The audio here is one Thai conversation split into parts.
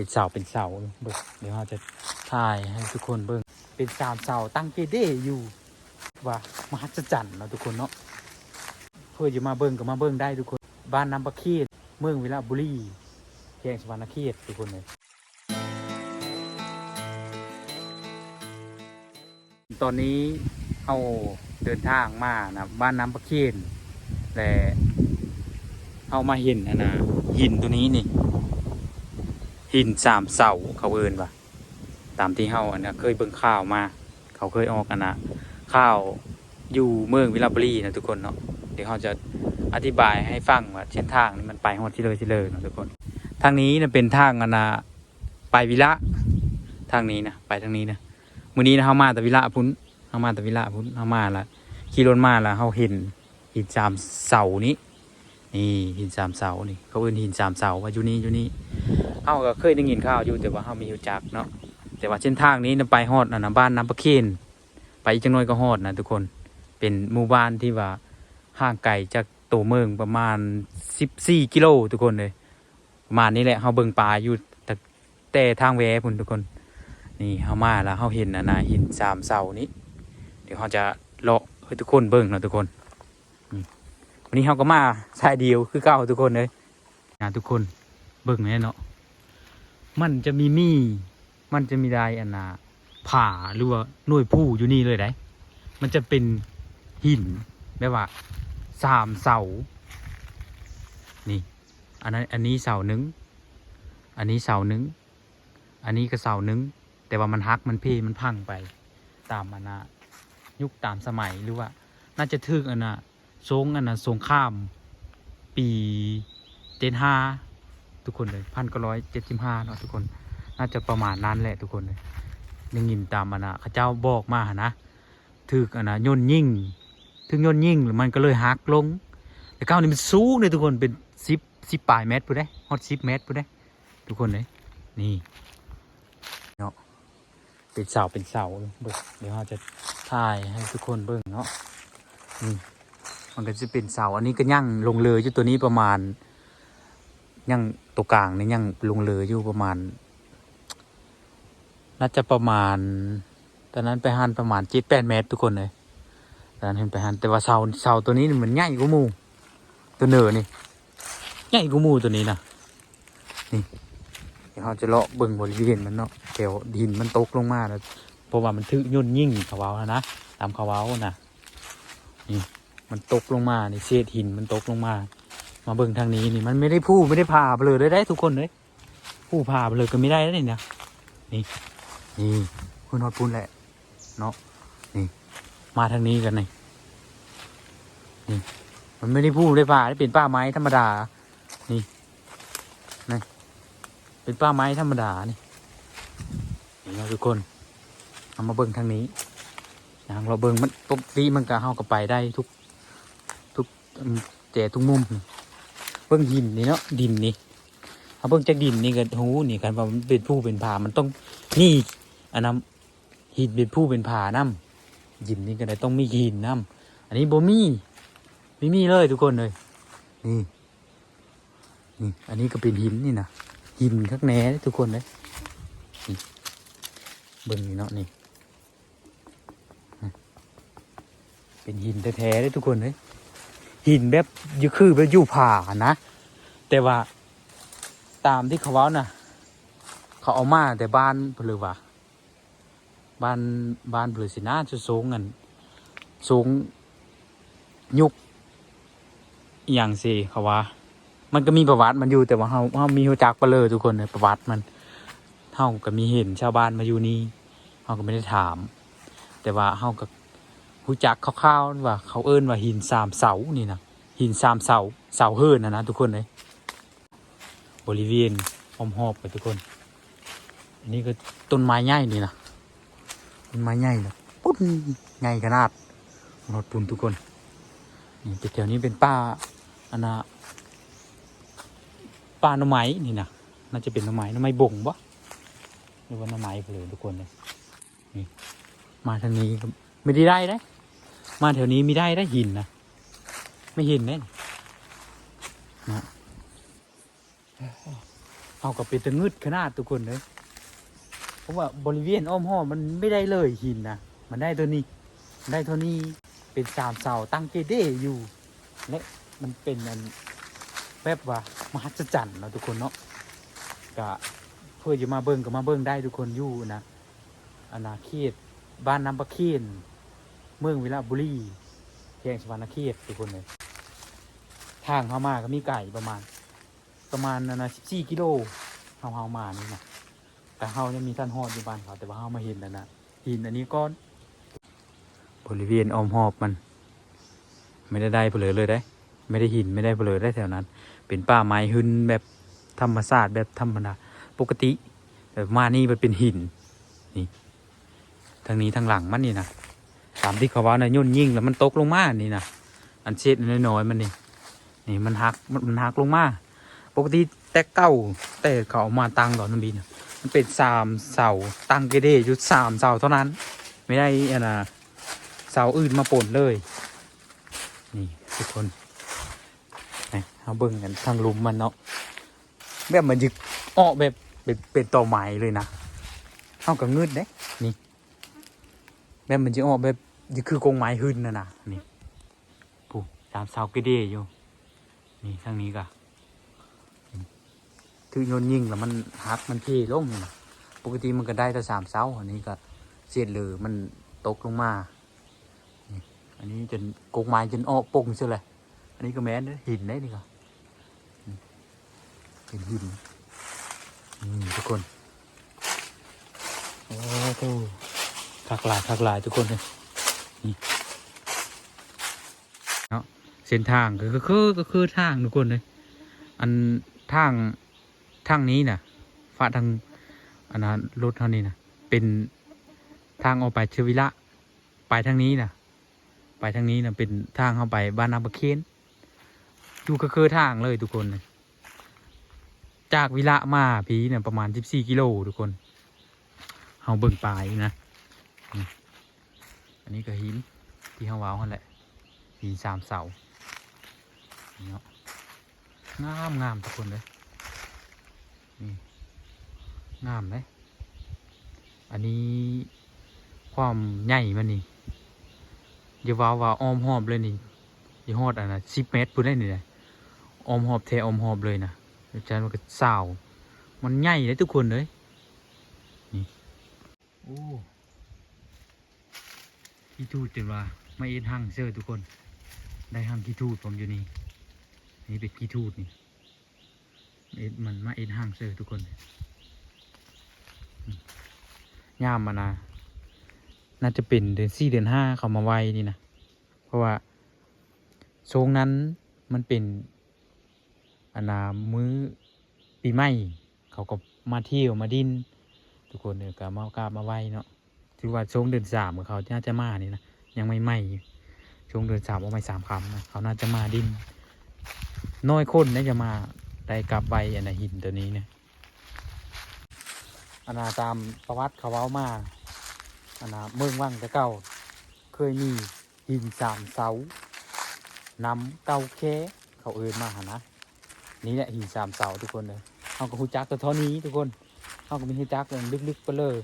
เป็นเสาเป็นเสาเบิ่งเดี๋ยวเราจะถ่ายให้ทุกคนเบิ่งเป็นสามเสาตั้งเกเดอยู่ว่ามหัศจรรย์เนาะทุกคนเนาะเพื่อจะมาเบิ่งก็มาเบิ่งได้ทุกคน บ้านน้ำประเคีดเมืองวิลาบุรีแขงสวรรณเขตทุกคนเลยตอนนี้เอาเดินทางมานะบ้านน้ำประเคีนแต่เอามาเห็นนะนะหินตัวนี้นี่ หินสามเสาเขาเอินว่ะตามที่เฮาอันนี้เคยเบิ่งข่าวมา เขาเคยออกอันนะข่าวอยู่เมืองวิลาบุรีนะทุกคนเนาะเดี๋ยวเขาจะอธิบายให้ฟังว่าเส้นทางนี้มันไปฮอดที่เลยที่เลยนะทุกคน ทางนี้นะเป็นทางอันนะไปวิละทางนี้นะไปทางนี้นะมื้อนี้นะเฮามาแต่วิละพุ่นเฮามาแต่วิละพุ่นเฮามาละขี่รถมาละเฮาเห็นหินสามเสานี้นี่หินสามเสานี่เขาเอิ้นหินสามเสาว่าอยู่นี่อยู่นี่าก็เคยได้ยินข่าวอยู่แต่ว่าเฮาไม่รู้จักเนาะแต่ว่าเส้นทางนี้นะไปฮอดอันนะบ้านน้ำปะเคนไปอีกจังน้อยก็ฮอดนะทุกคนเป็นหมู่บ้านที่ว่าห่างไกลจากตัวเมืองประมาณ 14 กิโลทุกคนเลยประมาณนี้แหละเฮาเบิ่งปลาอยู่แต่แต่ทางแวพุ่นทุกคน นี่เฮามาแล้วเฮาเห็นนะนะหินสามเสานี้ เดี๋ยวเฮาจะเลาะให้ทุกคนเบิ่งเนาะทุกคนวันนี้เฮาก็มาชายเดียวคือเก่าทุกคนเลยนะทุกคนเบิ่งแน่เนาะ มันจะมีมี มันจะมีได้อันน่ะผาหรือว่าหน่วยผู้อยู่นี่เลยได้ มันจะเป็นหินแบบว่าสามเสา นี่ อันนั้นอันนี้เสาหนึ่ง อันนี้เสาหนึ่ง อันนี้ก็เสาหนึ่ง แต่ว่ามันฮักมันเพมันพังไป ตามอันนะยุคตามสมัยหรือว่า น่าจะทึกอันนะทรงอันนะสงข้าม ปีเจ็ดห้า ทุกคนเลยพันก็ร้อยเจ็ดสิบห้าเนาะทุกคน น่าจะประมาณนั้นแหละทุกคนเลยยังยินตามอันนะข้าเจ้าบอกมาหนนะทึกอันนะย่นยิ่งถึงย่นยิ่งแล้วมันก็เลยฮักลง แต่ก้าวนี่มันสูงเลยทุกคนเป็นสิบสิบปลายเมตรพูดได้ฮอตสิบเมตรพูดได้ทุกคนเลยนี่เนาะเป็นเสาเป็นเสาเลยเดี๋ยวเราจะถ่ายให้ทุกคนเบิ่งเนาะนี่มันก็จะเป็นเสาอันนี้ก็ยั่งลงเลยอยู่ตัวนี้ประมาณ ยังตัวกลางนี่ยังลงเลยอยู่ประมาณ น่าจะประมาณ ตอนนั้นไปหันประมาณเจ็ดแปดเมตรทุกคนเลยตอนนั้นเห็นไปหันแต่ว่าเสาเสาตัวนี้มันใหญ่กว่ามูตัวเหนือนี่ใหญ่กว่ามูตัวนี้นะนี่เดี๋ยวเราจะเลาะเบิ่งบริเวณมันเนาะแถวดินมันตกลงมาแล้วเพราะว่ามันทึกย่นยิ่งเขาวานะนะตามเขาวานะนี่มันตกลงมานี่เศษหินมันตกลงมา มาเบิ่งทางนี้นี่มันไม่ได้พูไม่ได้ผ่าไปเลยได้ได้ทุกคนเลยผู้ผ่าไปเลยก็ไม่ได้แล้วนี่นะนี่นี่คุณนอดพูนแหละเนาะนี่ มาทางนี้กันนี่นี่มันไม่ได้พูได้ป่าได้เป็นป้าไม้ธรรมดา นี่นี่เป็นป้าไม้ธรรมดานี่นี่เราทุกคนเอามาเบิ่งทางนี้อย่างเราเบิ่งมันปกติมันก็เข้ากับไปได้ทุก ทุกอืมแจทุกมุมนี่ เบิ่งหินนี่เนาะดินนี่เอาเบิ่งจากดินนี่กันหูนี่กันว่ามันเป็นผู้เป็นผามันต้องนี่อันนั้นหินเป็นผู้เป็นผานํยินนี่ก็ได้ต้องมีหินน้ำอันนี้บ่มีไม่มีเลยทุกคนเลยนี่นี่อันนี้ก็เป็นหินนี่นะหินข้างแหน่เลยทุกคนเลยเบิ่งนี่เนาะนี่เป็นหินแท้ๆเลยทุกคนเลย หินแบบยูคือแบบอยู่ผ่านะ แต่ว่าตามที่เขาว้านะเขาเอามาแต่บ้านเพนหรือว่าบ้านบ้านเปลือสินาจะสูงกันสูงยุกอย่างสิเขาว่า มันก็มีประวัติมันอยู่แต่ว่าเฮาเฮามีฮู้จักไปเลยทุกคนเลยประวัติมันเฮาก็มีเห็นชาวบ้านมาอยู่นี่เฮาก็ไม่ได้ถาม แต่ว่าเฮาก็ ฮู้จักคร่าวๆว่า เขาเอิ้นว่าหินสามเสานี่นะหินสามเสาเสาเฮิรนนะนะทุกคนเลยบริเวณอ้อมหอบไปทุกคน อันนี้ก็ต้นไม้ใหญ่นี่นะมันไมาใหญ่นะปุ๊บใหญ่ขนาดรถปุ่นทุกคนนี่แถวนี้เป็นป้าอันนะป้าหน่อไม้นี่นะน่าจะเป็นหน่อไม้หน่อไม้บ่งปะหรือว่าหน่อไม้ไปเลยทุกคนเลยนี่มาทางนี้ไม่ได้ได้ได้ มาแถวนี้ม่ได้ได้หินนะ ไม่หินเน่นะเอากับเป็นตะงึดขนาดทุกคนเลยเพราะว่าบริเวณอ้อมห้อมมันไม่ได้เลยหินนะมันได้ตัวนี้ ได้เท่านี้เป็นสามเสาตั้งเกเดอยู่และมันเป็นอันแบบว่ามหัศจรรย์เนาะทุกคนเนาะก็เพื่อจะมาเบิ่งก็มาเบิ่งได้ทุกคนอยู่นะอาณาเขตบ้านน้ำประเคน เมืองวิลาบุรีแขวงสวรรณเขตทุกคนเลยทางเข้ามาก็มีไก่ประมาณ ประมาณนะสิบสี่กิโลเฮาเฮามานี่นะแต่เฮายังมีท่านฮอดอยู่บ้านเขาแต่ว่าเฮามาเห็นแล้วนะหินอันนี้ก้อนบริเวณอ้อมหอบมัน ไม่ได้ได้เผลอเลยได้ ไม่ได้หินไม่ได้เผลอได้แถวนั้น เป็นป่าไม้หึนแบบธรรมศาตร์แบบธรรมดาปกติ แต่มานี่มันเป็นหินนี่ทางนี้ทางหลังมันนี่นะ ตามที่เขาว่านะย่นยิ่งแล้วมันตกลงมานี่นะอันเช็ดน้อยๆมันนี่นี่มันหักมันหักลงมาปกติแต่เก้าแต่เขาเอามาตั้งตอนนั้นบินมันเป็นสามเสาตั้งเกเดอยู่สามเสาเท่านั้น ไม่ได้อันนะเสาอื่นมาปนเลย นี่ทุกคนเอาเบิ่งกันทางลุมมันเนาะแบบมันยึกอ้อแบบเป็นเป็นต่อไม้เลยนะเอากับงืดเด้นี่แบบมันจะอ้อแบบ ยึคือกงไม้หึนนะนะนี่ปุ๊สามเสาเกเดอยู่นี่ทางนี้ก็ถือโยนยิงแล้วมันหักมันเทลงนี่นะปกติมันก็ได้แต่สามเสาอันนี้ก็เสียดเลยมันตกลงมาอันนี้จนกกไม้จนอ้อปงเสียเลยอันนี้ก็แม้นหินได้นี่ก็เป็นหินนี่ทุกคนโอ้โหคักหลายคักหลายทุกคนเลย นี่เนาะเส้นทางก็คือก็คือทางทุกคนเลยอันทางทางนี้นะฟ้าทางอันนั้นรถเท่านี้นะเป็นทางออกไปเชวิละไปทางนี้นะไปทางนี้นะเป็นทางเข้าไปบ้านนาบะเคนอยู่ก็คือทางเลยทุกคนเลยจากวิละมาพีเนี่ยประมาณสิบสี่กิโลทุกคน เอาเบิ่งปลายนะ นี่อันนี้ก็หินที่เขาวาวนั่นแหละหินสามเสานี่เนาะงามงามทุกคนเลยนี่งามเลยอันนี้ความใหญ่มันนี่อย่าว่าว่าอ้อมหอบเลยนี่อย่หอดอันนะสิบเมตรพูดได้นี่เลยอ้อมหอบเทอ้อมหอบเลยนะอาจารย์มันก็สาว มันใหญ่เลยทุกคนเลยนี่โอ้ ขี้ทูดจนว่าไม่เอ็นหั่งเสื้อทุกคน ได้หั่งขี้ทูดผมอยู่นี่นี่เป็นกีทูดนี่เอ็ดมันมาเอ็ดห้างเซอร์ทุกคนอืมยามมานะน่าจะเป็นเดือนสี่เดือนห้าเขามาไว้นี่นะเพราะว่าโซงนั้นมันเป็นอนนามื้อปีใหม่เขาก็มาเที่ยวมาดิน ทุกคนเนี่ยก็มากราบมาไว้เนาะ ถือว่าช่วงเดือนสามของเขาน่าจะมานี่นะยังไม่ไหม้ช่วงเดือนสามเอาไม่สามคำนะเขาน่าจะมาดินน้อยคนนะจะมาได้กลับใบอันหินตัวนี้เนี่ยอันนาตามประวัติเขาเว้ามาอันนาเมืองว่างแต่เก่าเคยมีหินสามเสานำเก่าแค่เขาเอินมาหานะนี่แหละหินสามเสาทุกคนเลยเขาก็หูจักตัวเท่านี้ทุกคนเขาก็มีหูจักเลยลึกๆไปเลย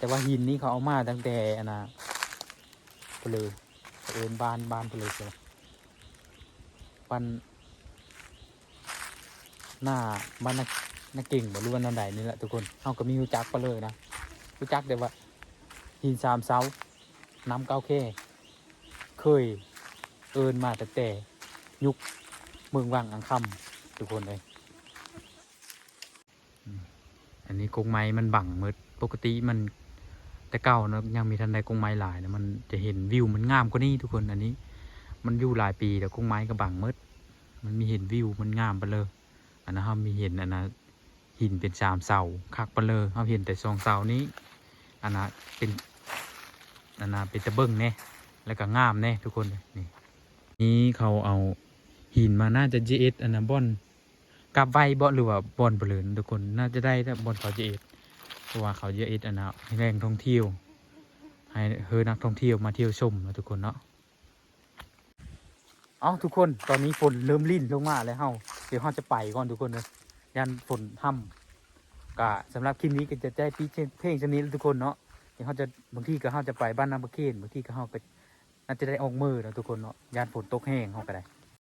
แต่ว่าหินนี้เขาเอามาตั้งแต่อันนาไปเลยเขาเอินบานบานไปเลยใช่ไหมปันหน้าบ้านนักกเก่งบ่รู้ว่านันใดนี่แหละทุกคนเขาก็มีรู้จักไปเลยนะรู้จักแต่ว่า หินสามเสาน้ำเก้าแค่เคยเอินมาแต่แต่ยุคเมืองวังอังคำทุกคนเลยอันนี้กงไม้มันบังมืดปกติมัน แต่เก่านะยังมีทันใดกงไม้หลายนะมันจะเห็นวิวมันงามกว่านี้ทุกคนอันนี้ มันอยู่หลายปีแต่กงไม้ก็บังมืดมันมีเห็นวิวมันงามไปเลยอันนั้นเรามีเห็นอันนะหินเป็นสามเสาคักไปเลยเราเห็นแต่สองเสานี้อันนะเป็นอันนะเป็นตะเบิ้งแน่แล้วก็งามแน่ทุกคนนี่นี่เขาเอาหินมาน่าจะ GS อันนะบอนกับไวบอนหรือว่าบอนเปลือนทุกคนน่าจะได้แต่บอนเขา GS เอส พราะว่าเขา GS อันนะให้แรงท่องเที่ยว ให้เฮอนักท่องเที่ยวมาเที่ยวชมนะทุกคนเนาะเอาทุกคนตอนนี้ฝนเริ่มลิ่นลงมาแล้วเฮาเดี๋ยวเขาจะไปก่อนทุกคนเลยยันฝนห้ก็สำหรับคลิปนี้ก็จะได้ปีเพลงชนิดทุกคนเนาะเดี๋ยวเขาจะบางทีก็เขาจะไปบ้านน้ำประเคนบางทีก็เขาก็น่าจะได้ออกมือนะทุกคนเนาะยานฝนตกแห้งเขาก็ได้